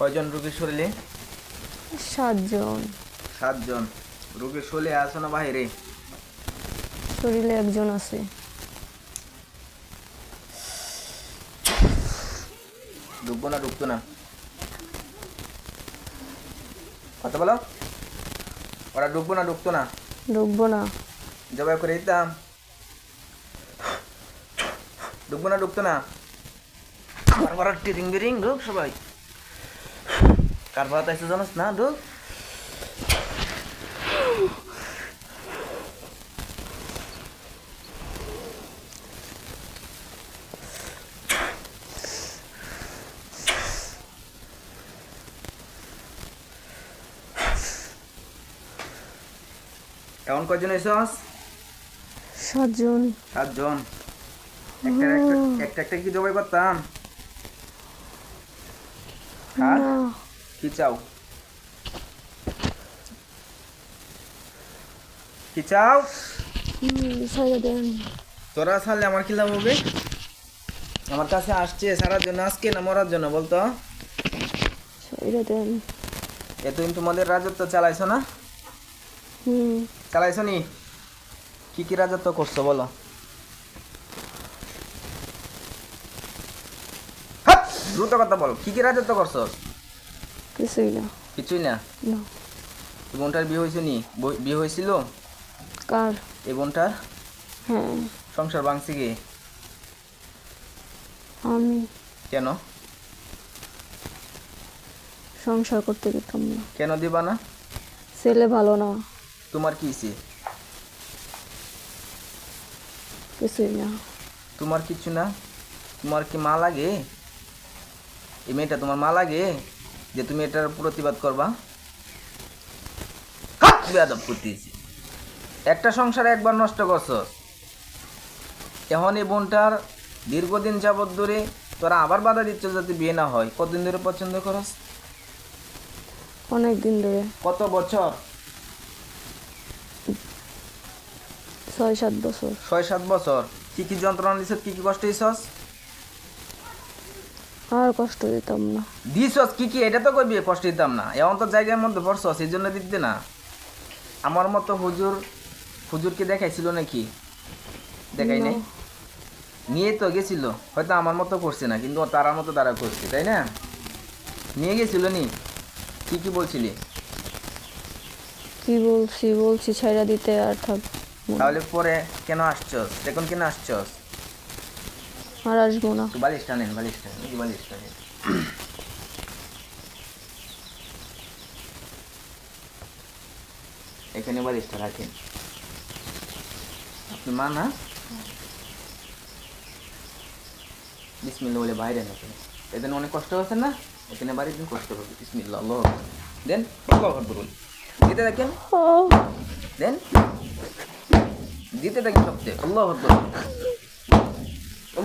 কয়জন রুগীর শরীরে? সাতজন। সাতজন। রুগীর শরীরে আসো না বাইরে? শরীরে একজন আছে। ঢুকবো না ঢুকতো না। কথা বলো। ওরা ঢুকবো না ঢুকতো না। ঢুকবো না। জবাই করে দিতাম। ঢুকবো না ঢুকতো না। বারবার টিরিং বিরিং ঢুক সবাই। কার ভাত আছে জানাস? না ঢুক এখন কয়জন এসস সাতজন। সাতজন। একটা একটা কি জবাই করতাম হ্যাঁ না কি চাও কি চাও? তোরা ছাড়লে আমার কি হবে। আমার কাছে আসছে সারার জন্য, আজকে না মরার জন্য বলতো? দেন এতদিন তোমাদের রাজত্ব চালাইছো না? চালাইছো নি? কি কি রাজত্ব করছ বলো! দ্রুত কথা বলো, কি কি রাজত্ব করছ? কিছুই না। কিছুই না? না। এই বোনটার বিয়ে হয়েছে নি? বই- বিয়ে হয়েছিল? কার? এই বোনটার? হ্যাঁ। সংসার ভাঙছে কি? আমি। কেন? সংসার করতে দিতাম না। কেন দিবা না? ছেলে ভালো না। তোমার কি হইছে? কিছুই না। তোমার কিছু না? তোমার কি মা লাগে? এই মেয়েটা তোমার মা লাগে? যে তুমি এটার প্রতিবাদ করবা? বেয়াদব করতেছি একটা সংসার একবার নষ্ট করছ। এখন এই বোনটার দীর্ঘদিন যাবৎ ধরে তোরা আবার বাধা দিচ্ছ যাতে বিয়ে না হয়। কতদিন ধরে পছন্দ করস? অনেক দিন ধরে। কত বছর? ছয় সাত বছর। ছয় সাত বছর। কি কি যন্ত্রণা দিছ কি কি কষ্ট দিছস? আর কষ্ট দিতাম না। দিছস কি কি? এটা তো কইবি কষ্ট দিতাম না। এমন তো জায়গার মধ্যে পড়ছস এই জন্য দিতে না। আমার মতো হুজুর হুজুরকে দেখাইছিল নাকি? দেখাই নাই? নিয়ে তো গেছিল হয়তো আমার মতো করছে না কিন্তু তারার মতো তারা করছে তাই না? নিয়ে গেছিল নি? কি কি বলছিলি? কি বলছি বলছি ছেড়ে দিতে আর থাক তাহলে পরে কেন আসছস? এখন কেন আসছস? আর আসব না। বালিশটা নেন বালিশটা নেন বালিশটা নেন এখানে বালিশটা রাখেন। আপনি মা না? বিসমিল্লা বলে বাইরে না এখানে অনেক কষ্ট হচ্ছে না? এখানে বাড়ির দিন কষ্ট হবে। বিসমিল্লা আল্লাহ দেন আল্লাহ বলুন। দিতে ও, দেন। দিতে দেখেন সবচেয়ে। আল্লাহ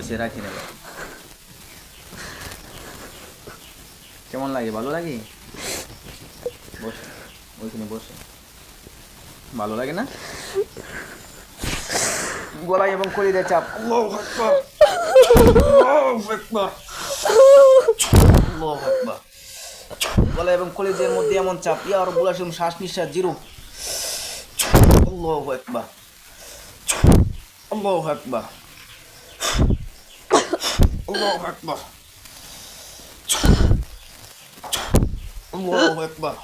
বসে রাখি নেব কেমন লাগে? ভালো লাগে? বসে ওইখানে বসে। ভালো লাগে না? গলায় এবং কলিদের চাপ। গলা এবং মধ্যে এমন চাপ। ইয়া রব্বুল আলামিন শ্বাস নিঃশ্বাস জিরো। আল্লাহু আকবার। আল্লাহু আকবার। আল্লাহু আকবার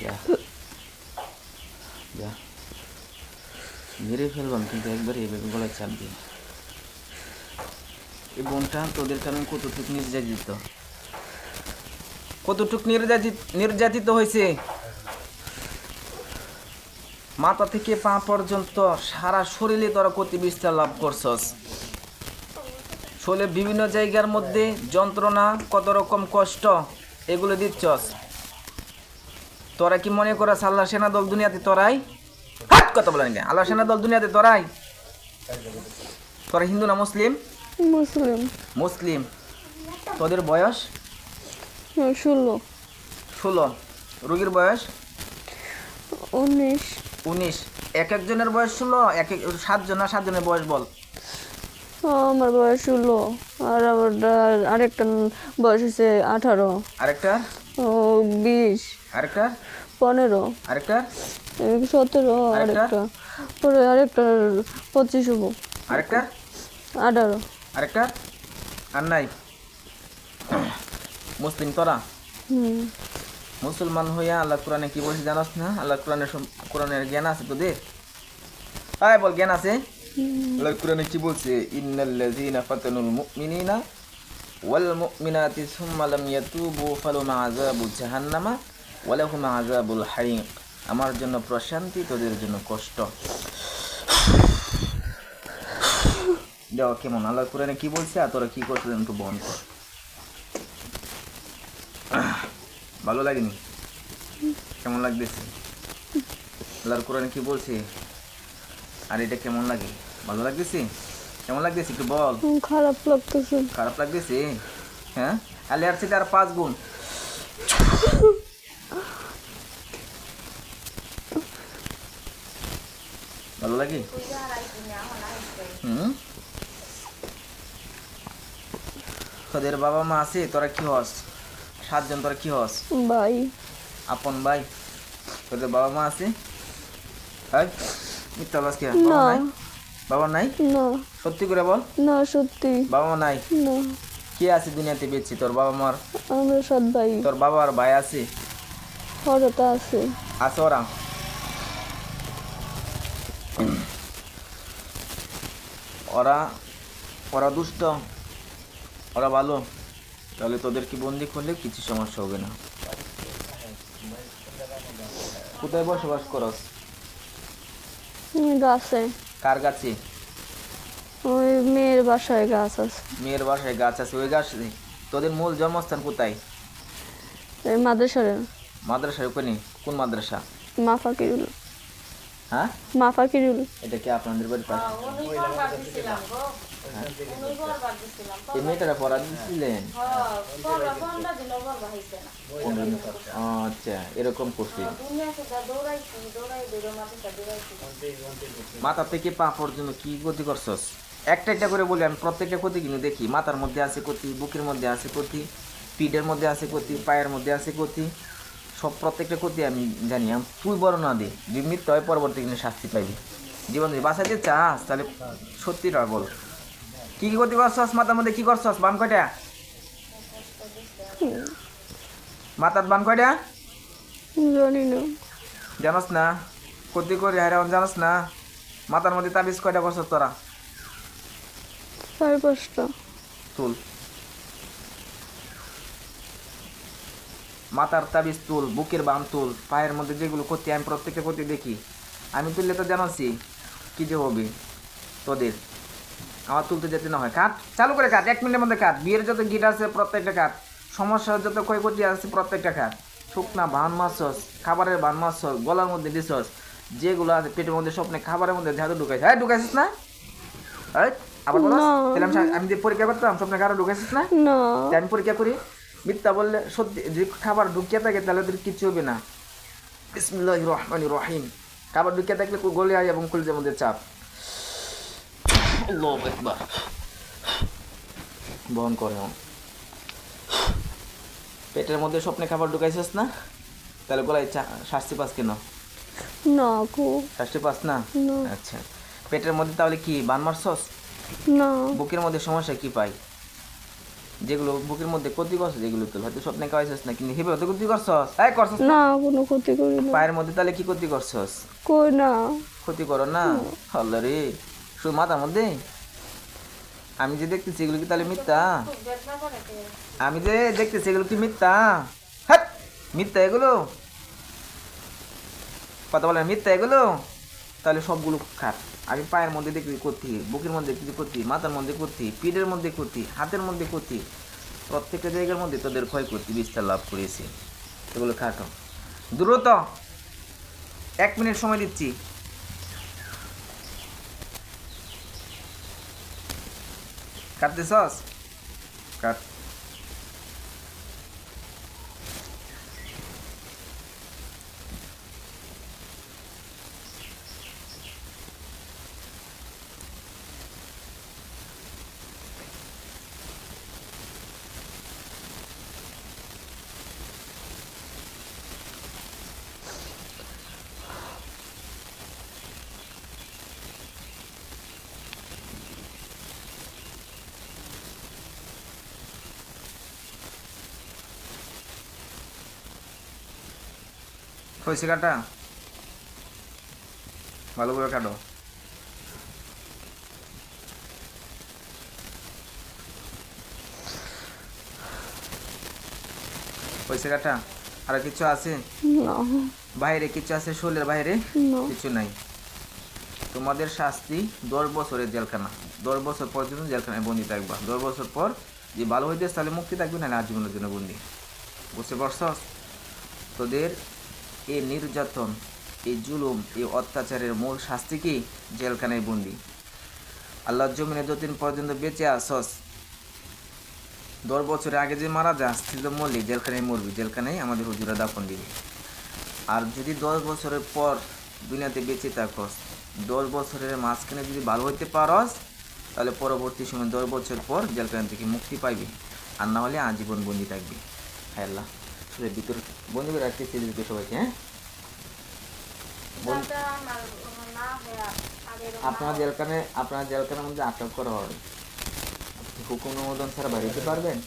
যা যা মেরে ফেলবাম কিন্তু একবারে এভাবে গলায় চাপ দিয়ে এই বোনটা তোদের কারণে কতটুক নির্যাতিত কতটুক নির্যাতিত নির্যাতিত হয়েছে মাথা থেকে পা পর্যন্ত সারা শরীরে তোরা ক্ষতি বিস্তার লাভ করছস। শোলে বিভিন্ন জায়গার মধ্যে যন্ত্রণা কত রকম কষ্ট এগুলো দিচ্ছস। তোরা কি মনে করাস আল্লাহ সেনা দল দুনিয়াতে তোরাই? হাট কথা বলেন আল্লাহ সেনা দল দুনিয়াতে তোরাই? তোরা হিন্দু না মুসলিম? মুসলিম। মুসলিম। তোদের বয়স? ষোলো। ষোলো। রোগীর বয়স? উনিশ। উনিশ। এক একজনের বয়স ষোলো এক এক সাতজন না সাতজনের বয়স বল। আমার বয়স ষোলো আর আবার আরেকটা বয়স হচ্ছে আঠারো। আরেকটা? ও বিশ। আরেকটা? পনেরো। আরেকটা? সতেরো? আরেকটা? পরে আরেকটা পঁচিশ হব। আরেকটা? আঠারো। আরেকটা? আর নাই। মুসলিম তোরা? হুম। মুসলমান হইয়া আল্লাহ কোরআনে কি বলছে জানাস না? আল্লাহ কোরআনের কোরআনের জ্ঞান আছে তোদের? আয় বল জ্ঞান আছে? আল্লাহ কোরআনে কি বলছে? ইন্নাল্লাযীনা ফাতানুল মুমিনিনা ওয়াল মুমিনাতি সুম্মা লাম ইয়াতুবু ফালাহুম আযাবু জাহান্নামা ওয়া লাহুম আযাবুল হারিক আমার জন্য প্রশান্তি তোদের জন্য কষ্ট। দেওয়া কেমন? আল্লাহ কোরআনে কি বলছে? আর তোরা কি করছিলেন একটু বন্ধ কর ভালো লাগেনি? কেমন লাগতেছে? আল্লাহর কোরআনে কি বলছে? আর এটা কেমন লাগে? ভালো লাগতেছে? কেমন লাগতেছে একটু বল? খারাপ লাগতেছে। খারাপ লাগতেছে? হ্যাঁ? আলে আর সেটা আর পাঁচ গুণ। ভালো লাগে? হুম? তোদের বাবা মা আছে তোরা কি হস? সাতজন তোরা কি হস? ভাই। আপন ভাই? তোদের বাবা মা আছে। হ্যাঁ মিথ্যা বলছ কি? বাবা নাই? বাবা নাই? না। সত্যি করে বল। না সত্যি। বাবা মা নাই? না। কে আছে দুনিয়াতে বেঁচে? তোর বাবা মার? আমরা সৎ ভাই। তোর বাবা আর ভাই আছে? হঠাৎ আছে। আছে ওরা? ওরা ওরা দুষ্ট। ওরা ভালো। তাহলে তোদের কি বন্দি করলে কিছু সমস্যা হবে না। কোথায় বসবাস করস? গাছে। কার গাছে? ওই মেয়ের বাসায় গাছ আছে। মেয়ের বাসায় গাছ আছে ওই গাছ। তোদের মূল জন্মস্থান কোথায়? এই মাদ্রাসার। মাদ্রাসায় ওখানে? কোন মাদ্রাসা? মা ফাকিরুল হ্যাঁ? মা ফাকিরুল এটা কি আপনাদের বাড়ির পাশে? হ্যাঁ? এই মেয়েটারা পড়া দিচ্ছিলেন আচ্ছা এরকম করছি। মাথা থেকে পা পর্যন্ত কি গতি করছস? একটা একটা করে বলি আমি প্রত্যেকটা ক্ষতি কিন্তু দেখি। মাথার মধ্যে আছে ক্ষতি বুকের মধ্যে আছে ক্ষতি পিঠের মধ্যে আছে ক্ষতি পায়ের মধ্যে আছে ক্ষতি। সব প্রত্যেকটা ক্ষতি আমি জানি। আমি তুই বড় না দে যদি মৃত্যু হয় পরবর্তী কিন্তু শাস্তি পাইবি। জীবন যদি বাঁচাইতে চাস তাহলে সত্যিটা বল। কি কি ক্ষতি করছস? মাথার মধ্যে কি করছস? বান কয়টা? মাথার বান কয়টা? জানি না। জানাস না? ক্ষতি করে হারান জানাস না? মাথার মধ্যে তাবিজ কয়টা করছস তোরা? চার পাঁচটা। তুল। মাথার তাবিজ তুল বুকের বাম তুল পায়ের মধ্যে যেগুলো ক্ষতি আমি প্রত্যেকটা ক্ষতি দেখি। আমি তুললে তো জানাচ্ছি কি যে হবে তোদের? আমার তুলতে যেতে না হয়। কাট চালু করে কাট এক মিনিটের মধ্যে কাট। বিয়ের যত গিট আছে প্রত্যেকটা কাট। সমস্যার যত ক্ষয়ক্ষতি আছে প্রত্যেকটা কাট। শুকনা ভান মাছস খাবারের ভান মাছস গলার মধ্যে দিছস যেগুলো আছে পেটের মধ্যে স্বপ্নে খাবারের মধ্যে ঝাড়ু ঢুকাইছে। হ্যাঁ ঢুকাইছিস না? আবার বলো আমি যে পরীক্ষা করতাম স্বপ্নে কারও ঢুকাইছিস না? আমি পরীক্ষা করি। মিথ্যা বললে সত্যি যদি খাবার ঢুকিয়ে থাকে তাহলে ওদের কিচ্ছু হবে না। বিসমিল্লাহ রহমান রহিম। খাবার ঢুকিয়ে থাকলে গলে আয় এবং কলিজের মধ্যে চাপ। বহন করে পেটের মধ্যে স্বপ্নে খাবার ঢুকাইছিস না? তাহলে গলায় শাস্তি পাস কেন? না শাস্তি পাস না? আচ্ছা। পেটের মধ্যে তাহলে কি বান মারছস? না। বুকের মধ্যে সমস্যা কি পাই যেগুলো বুকের মধ্যে ক্ষতি করছে যেগুলো তো হয়তো স্বপ্নে খাওয়াইছিস না কিন্তু হেবে তো ক্ষতি করছস। এই করছস না? কোনো ক্ষতি করি না। পায়ের মধ্যে তাহলে কি ক্ষতি করছস? কই না। ক্ষতি করো না। আল্লাহ রে শুধু মাথার মধ্যে? আমি যে দেখতেছি এগুলো কি তাহলে মিথ্যা? আমি যে দেখতেছি এগুলো কি মিথ্যা? হ্যাঁ মিথ্যা এগুলো? কথা বলে মিথ্যা এগুলো? তাহলে সবগুলো খাট। আগে পায়ের মধ্যে দেখবি করতে বুকের মধ্যে কিছু করতে মাথার মধ্যে করতে পিঠের মধ্যে করতে হাতের মধ্যে করতে প্রত্যেকটা জায়গার মধ্যে তোদের ক্ষয় করতে বিস্তার লাভ করেছে। এগুলো খাটো। দ্রুত এক মিনিট সময় দিচ্ছি। কাটতেছস? কাট। হয়েছে কাটা ভালো করে কাটো। হয়েছে কাটা আর কিছু আছে? না। বাইরে কিছু আছে শরীরের বাইরে? কিছু নাই। তোমাদের শাস্তি দশ বছরের জেলখানা। দশ বছর পর্যন্ত জেলখানায় বন্দি থাকবা। দশ বছর পর যে ভালো হইতে তাহলে মুক্তি থাকবে না আজীবনের জন্য বন্দি। বুঝতে পারছস? তোদের এই নির্যাতন এই জুলুম এই অত্যাচারের মূল শাস্তি কি? জেলখানায় বন্দি। আল্লাহর জমিনে যতদিন পর্যন্ত বেঁচে আসস, দশ বছরের আগে যে মারা যাস তো মরলি, জেলখানায় মরবি, জেলখানায় আমাদের হুজুরা দাফন দিবি। আর যদি দশ বছরের পর দুনিয়াতে বেঁচে থাকস, দশ বছরের মাঝখানে যদি ভালো হইতে পারস, তাহলে পরবর্তী সময় দশ বছর পর জেলখানা থেকে মুক্তি পাইবি, আর না হলে আজীবন বন্দি থাকবি। হ্যাঁ আল্লাহ। শুধু ভিতর বন্দি করে রাখতে চেয়ে দিতে সবাইকে হ্যাঁ আপনার জেলখানে আপনার জেলখানার মধ্যে আটক করা হবে। হুকুম অনুমোদন ছাড়া বাড়িতে পারবেন?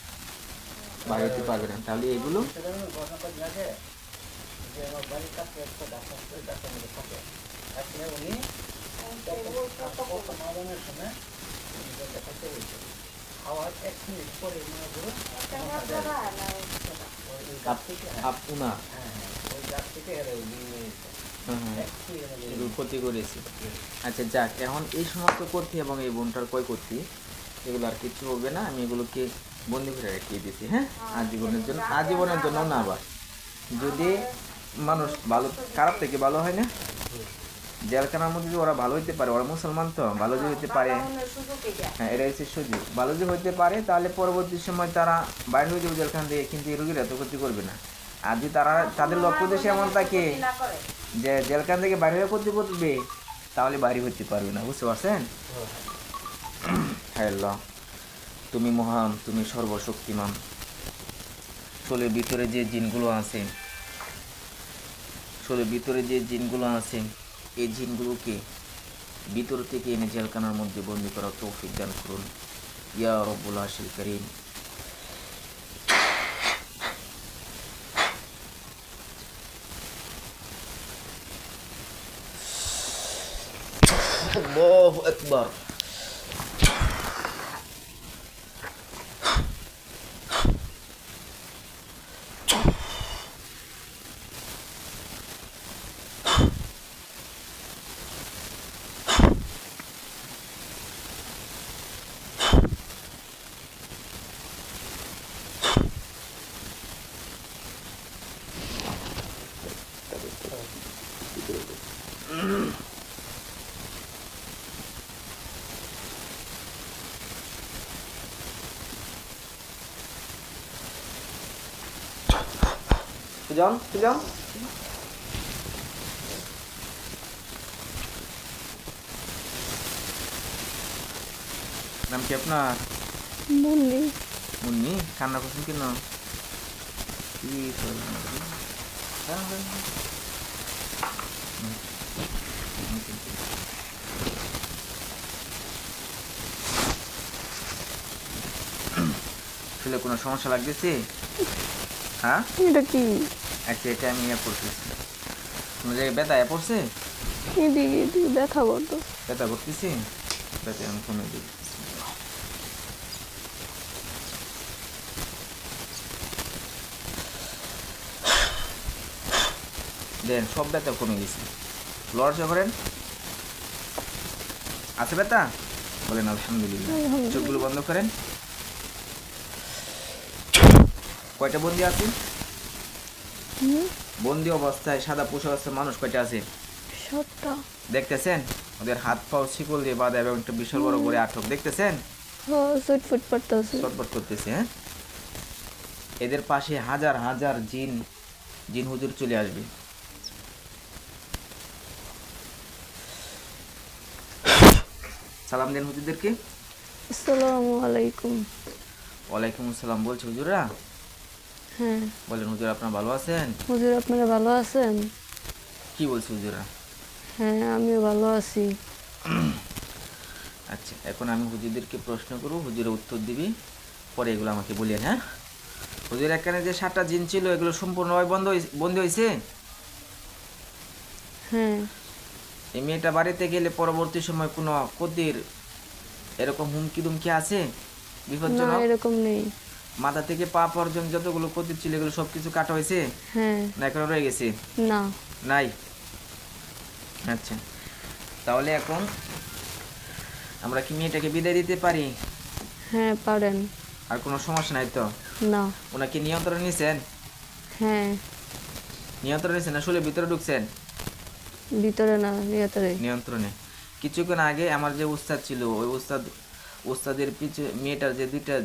বাড়িতে পারবেন। তাহলে এগুলো আপ- আপ- উনার হুম, হুম। এগুলো ক্ষতি করেছি। আচ্ছা যাক এখন এই সমস্ত করছি এবং এই বোনটার কয় করছি। এগুলো আর কিছু হবে না আমি এগুলোকে বন্দি করে রেখে দিয়েছি হ্যাঁ? আজীবনের জন্য আজীবনের জন্য না আবার। যদি মানুষ ভালো খারাপ থেকে ভালো হয় না জেলখানার মধ্যে যদি ওরা ভালো হইতে পারে, ওরা মুসলমান তো, ভালো যদি হইতে পারে। হ্যাঁ এটা হচ্ছে সুযোগ ভালো যদি হইতে পারে, তাহলে পরবর্তী সময় তারা বাইরে হয়ে যাবে জেলখান থেকে, কিন্তু এই রোগীরা তো ক্ষতি করবে না। আর যদি তারা, তাদের লক্ষ্য উদ্দেশ্যে এমন থাকে যে জেলখান থেকে বাইরে হয়ে ক্ষতি করবে, তাহলে বাইরে হতে পারবে না, বুঝতে পারছেন? হ্যাঁ তুমি মহান, তুমি সর্বশক্তিমান। শোলের ভিতরে যে জিনগুলো আছে শোলের ভিতরে যে জিনগুলো আছে এই জিনগুলোকে ভিতর থেকে এনে জেলখানার মধ্যে বন্দি করা তৌফিক দান করুন। ইয়া রব্বুল আশিল করিম। আল্লাহু আকবার। সুজন সুজন নাম কি আপনার? বললি মুন্নি? কান্না করছেন কেন? কি আপনি? হ্যাঁ, হ্যাঁ। আসলে কোনো সমস্যা লাগতেছে? হ্যাঁ? এটা কি? আচ্ছা এটা আমি ইয়ে করতেছি কোনো জায়গায় ব্যথা পড়ছে? এদিকে এদিকে ব্যথা করতো ব্যথা করতেছি? ব্যথা আমি কমে দিই। দেন সব ব্যথা কমে গেছে। লড়াচড়া করেন? আছে ব্যথা? বলেন আলহামদুলিল্লাহ। আলহামদুলিল্লাহ। চোখগুলো বন্ধ করেন। কয়টা বন্দি আছে বন্দি অবস্থায় সাদা পোশাক অবস্থায় মানুষ কয়টা আছে। সাতটা দেখতেছেন? ওদের হাত পাও শিকল দিয়ে বাঁধা এবং একটা বিশাল বড় করে আটক। দেখতেছেন? হ্যাঁ করতেছে হ্যাঁ? এদের পাশে হাজার হাজার জিন জিন হুজুর চলে আসবে। সালাম দেন হুজুরদেরকে। আসসালামু আলাইকুম। ওয়ালাইকুম আসসালাম। বলছে হুজুরা হ্যাঁ। বলেন হুজুর আপনার ভালো আছেন? হুজুর আপনারা ভালো আছেন? কি বলছে হুজুরা? হ্যাঁ আমিও ভালো আছি। আচ্ছা এখন আমি হুজুরদেরকে প্রশ্ন করব হুজুরে উত্তর দিবি পরে এগুলো আমাকে হ্যাঁ? হুজুর এখানে যে সাতটা জিন ছিল এগুলো সম্পূর্ণভাবে বন্ধ বন্ধ হয়েছে হ্যাঁ। এই মেয়েটা বাড়িতে গেলে পরবর্তী সময় কোনো ক্ষতির এরকম হুমকি দুমকি আছে বিপজ্জনক? এরকম নেই। মাথা থেকে পা পর্যন্ত যতগুলো ক্ষতি ছিল এগুলো সব কিছু কাটা হয়েছে? হ্যাঁ। না এখনও রয়ে গেছে? না। নাই? আচ্ছা। তাহলে এখন আমরা কি মেয়েটাকে বিদায় দিতে পারি? হ্যাঁ পারেন। আর কোনো সমস্যা নাই তো? না। ওনাকে নিয়ন্ত্রণ নিয়েছেন হ্যাঁ। নিয়ন্ত্রণ নিয়েছেন না শুলে ভিতরে ঢুকছেন? ভিতরে না ভিতরে নিয়ন্ত্রণে। কিছুক্ষণ আগে আমার যে উস্তাদ ছিল ওই উস্তাদ উস্তাদের পিছু মেয়েটার যে দুইটা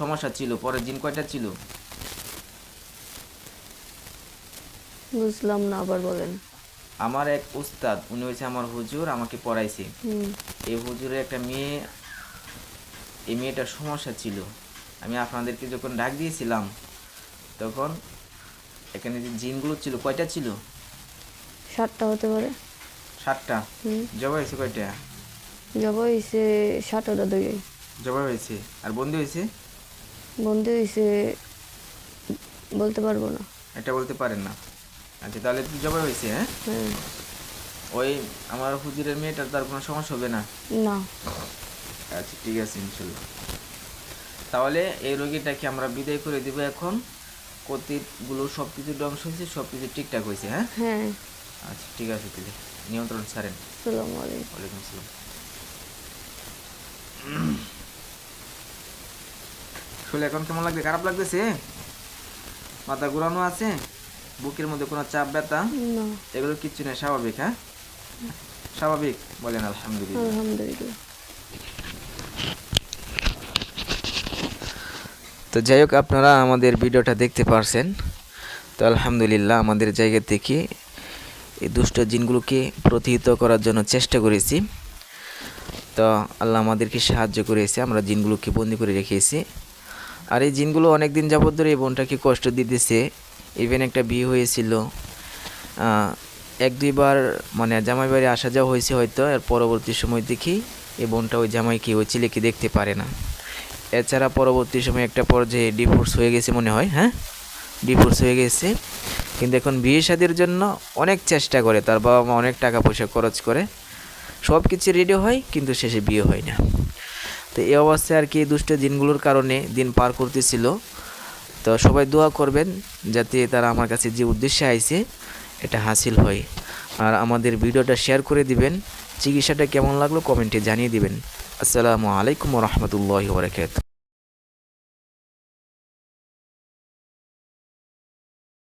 সমস্যা ছিল পরে জিন কয়টা ছিল? বুঝলাম না আবার বলেন। আমার এক উস্তাদ উনি হয়েছে আমার হুজুর আমাকে পড়াইছে। এই হুজুরের একটা মেয়ে এই মেয়েটার সমস্যা ছিল। আমি আপনাদেরকে যখন ডাক দিয়েছিলাম তখন এখানে যে জিনগুলো ছিল কয়টা ছিল? সাতটা হতে পারে। সাতটা? হুম। জবা হয়েছে কয়টা? যাব হয়েছে সাতটা দুই জবা হয়েছে আর বন্দি হয়েছে বন্ধু হয়েছে বলতে পারব না। এটা বলতে পারেন না। আচ্ছা তাহলে তো জবা হয়েছে হ্যাঁ? ওই আমার হুজুরের মেয়েটার তার কোনো সমস্যা হবে না? না। আচ্ছা ঠিক আছে ইনশাল্লাহ। তাহলে এই রোগীটাকে আমরা বিদায় করে দিব এখন। কতিগুলো সব কিছু ধ্বংস হয়েছে সব কিছু ঠিকঠাক হয়েছে হ্যাঁ? হ্যাঁ। আচ্ছা ঠিক আছে তাহলে। নিয়ন্ত্রণ ছাড়েন। আসসালামু আলাইকুম। ওয়ালাইকুম আসসালাম। শুলে এখন কেমন লাগছে? খারাপ লাগতেছে? মাথা ঘুরানো আছে? বুকের মধ্যে কোনো চাপ ব্যথা? এগুলো কিচ্ছু নেই স্বাভাবিক হ্যাঁ? স্বাভাবিক বলেন আলহামদুলিল্লাহ। আলহামদুলিল্লাহ। তো যাই হোক আপনারা আমাদের ভিডিওটা দেখতে পারছেন। তো আলহামদুলিল্লাহ আমাদের জায়গা থেকে এই দুষ্ট জিনগুলোকে প্রতিহিত করার জন্য চেষ্টা করেছি। তো আল্লাহ আমাদেরকে সাহায্য করেছে, আমরা জিনগুলোকে বন্দি করে রেখেছি। আর এই জিনগুলো অনেক দিন যাবত ধরে এই বোনটাকে কষ্ট দিতেছে। ইভেন একটা বিয়ে হয়েছিল এক দুইবার মানে জামাই বাড়ি আসা যাওয়া হয়েছে হয়তো, এর পরবর্তী সময় দেখি এই বোনটা ওই জামাইকে, ওই ছেলেকে দেখতে পারে না। এছাড়া পরবর্তী সময় একটা পর্যায়ে ডিভোর্স হয়ে গেছে মনে হয় হ্যাঁ? ডিভোর্স হয়ে গেছে। কিন্তু এখন বিয়ে শাদির জন্য অনেক চেষ্টা করে, তার বাবা মা অনেক টাকা পয়সা খরচ করে। সব কিছু রেডি হয়, কিন্তু শেষে বিয়ে হয় না। তো এই অবস্থায় আর কি দুষ্ট দিনগুলোর কারণে দিন পার করতেছিল। তো সবাই দোয়া করবেন যাতে তারা আমার কাছে যে উদ্দেশ্যে আইছে, এটা হাসিল হয়। আর আমাদের ভিডিওটা শেয়ার করে দিবেন। চিকিৎসাটা কেমন লাগল কমেন্টে জানিয়ে দিবেন। আসসালামু আলাইকুম রহমতুল্লাহ বরকাত